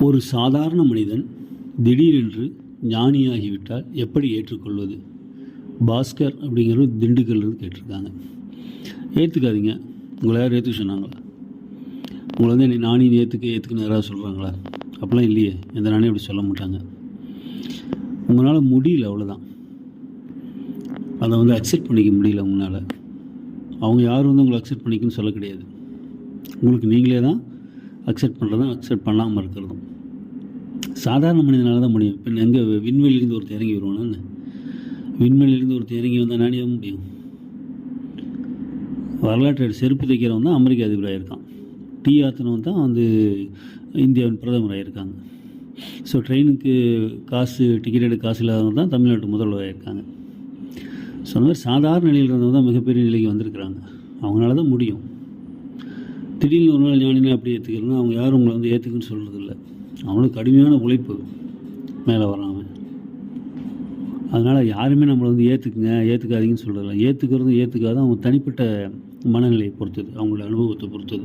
ஒரு சாதாரண மனிதன் திடீரென்று ஞானியாகிவிட்டால் எப்படி ஏற்றுக்கொள்வது? பாஸ்கர் அப்படிங்கிறது திண்டுக்கல்லிருந்து கேட்டிருக்காங்க. ஏற்றுக்காதீங்க உங்களை யார் ஏற்றுக்க சொன்னாங்களா? உங்களை வந்து என்னை நானே ஏற்றுக்க ஏற்றுக்குன்னு யாராவது சொல்கிறாங்களா அப்படிலாம் இல்லையே. எந்த நானே அப்படி சொல்ல மாட்டாங்க. உங்களால் முடியல அவ்வளோதான் அதை வந்து அக்செப்ட் பண்ணிக்க முடியல உங்களால். அவங்க யாரும் வந்து உங்களை அக்செப்ட் பண்ணிக்கன்னு சொல்ல கிடையாது. உங்களுக்கு நீங்களே தான் அக்செப்ட் பண்ணுறதும் அக்செப்ட் பண்ணாமல் இருக்கிறதும். சாதாரண மனிதனால தான் முடியும். இப்போ எங்கே விண்வெளியிலேருந்து ஒருத்தர் இறங்கி வருவானு விண்வெளியிலேருந்து ஒருத்தர் இறங்கி வந்தால் நானே முடியும்? வரலாற்று செருப்பு தைக்கிறவன் தான் அமெரிக்க அதிபராக இருக்கான். டீ ஆத்தனவன் தான் வந்து இந்தியாவின் பிரதமராக இருக்காங்க. ஸோ ட்ரெயினுக்கு காசு டிக்கெட் எடுக்க காசு இல்லாதவங்க தான் தமிழ்நாட்டு முதல்வராக இருக்காங்க. ஸோ அந்த மாதிரி சாதாரண நிலையில் இருந்தவங்க தான் மிகப்பெரிய நிலைக்கு வந்திருக்கிறாங்க. அவங்களால தான் முடியும். திடீர்னு ஒரு நாள் ஞானினே அப்படி ஏற்றுக்கிறேன்னா அவங்க யாரும் உங்களை வந்து ஏற்றுக்குன்னு சொல்கிறது இல்லை அவனுக்கு கடுமையான உழைப்பு மேலே வரான் அவன் அதனால் யாருமே நம்மளை வந்து ஏற்றுக்குங்க ஏற்றுக்காதீங்கன்னு சொல்கிறதில்ல ஏற்றுக்கிறதும் ஏற்றுக்காத அவங்க தனிப்பட்ட மனநிலையை பொறுத்தது. அவங்களோட அனுபவத்தை பொறுத்தது.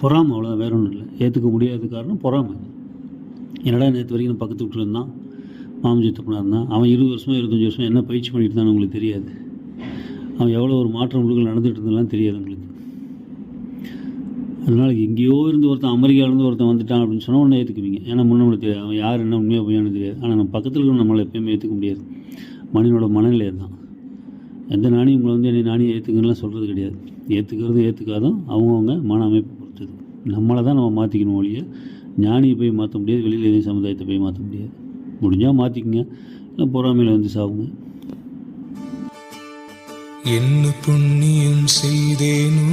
பொறாமை அவ்வளோதான் வேற ஒன்றும் இல்லை. ஏற்றுக்க முடியாத காரணம் பொறாமை. என்னடா நேற்று வரைக்கும் நான் பக்கத்து வீட்டில் இருந்தான்? மாமன் தப்புனா இருந்தான் அவன் இருபது வருஷமா இருபத்தஞ்சி வருஷம் என்ன பயிற்சி பண்ணிட்டு இருந்தான்னு உங்களுக்கு தெரியாது. அவன் எவ்வளோ ஒரு மாற்றம் உங்களுக்கு நடந்துகிட்டு இருந்ததுலாம் தெரியாது உங்களுக்கு. அதனால் எங்கேயோ இருந்து ஒருத்தன் அமெரிக்காவிலேருந்து ஒருத்தன் வந்துட்டான் அப்படின்னு சொன்னால் ஒன்று ஏற்றுக்குவீங்க ஏன்னா முன்ன தெரியாது அவன் யார் என்ன உண்மையாக பொய்யானு தெரியாது. ஆனால் நம்ம பக்கத்தில் இருக்கிற நம்மளை எப்பயுமே ஏற்றுக்க முடியாது. மனிதனோட மனநிலை தான் எந்த நாணயம் உங்களை வந்து என்னை நாணியை ஏற்றுக்கணும்லாம் சொல்கிறது கிடையாது. ஏற்றுக்கிறது ஏற்றுக்காதும் அவங்கவுங்க மன அமைப்பு பொறுத்தது. நம்மளை தான் நம்ம மாற்றிக்கணும் ஒழிய ஞானியை போய் மாற்ற முடியாது வெளியில் எதையும் சமுதாயத்தை போய் மாற்ற முடியாது. முடிஞ்சால் மாற்றிக்குங்க இல்லை பொறாமையில் வந்து சாவுங்க. என்ன புண்ணியம் செய்தேனோ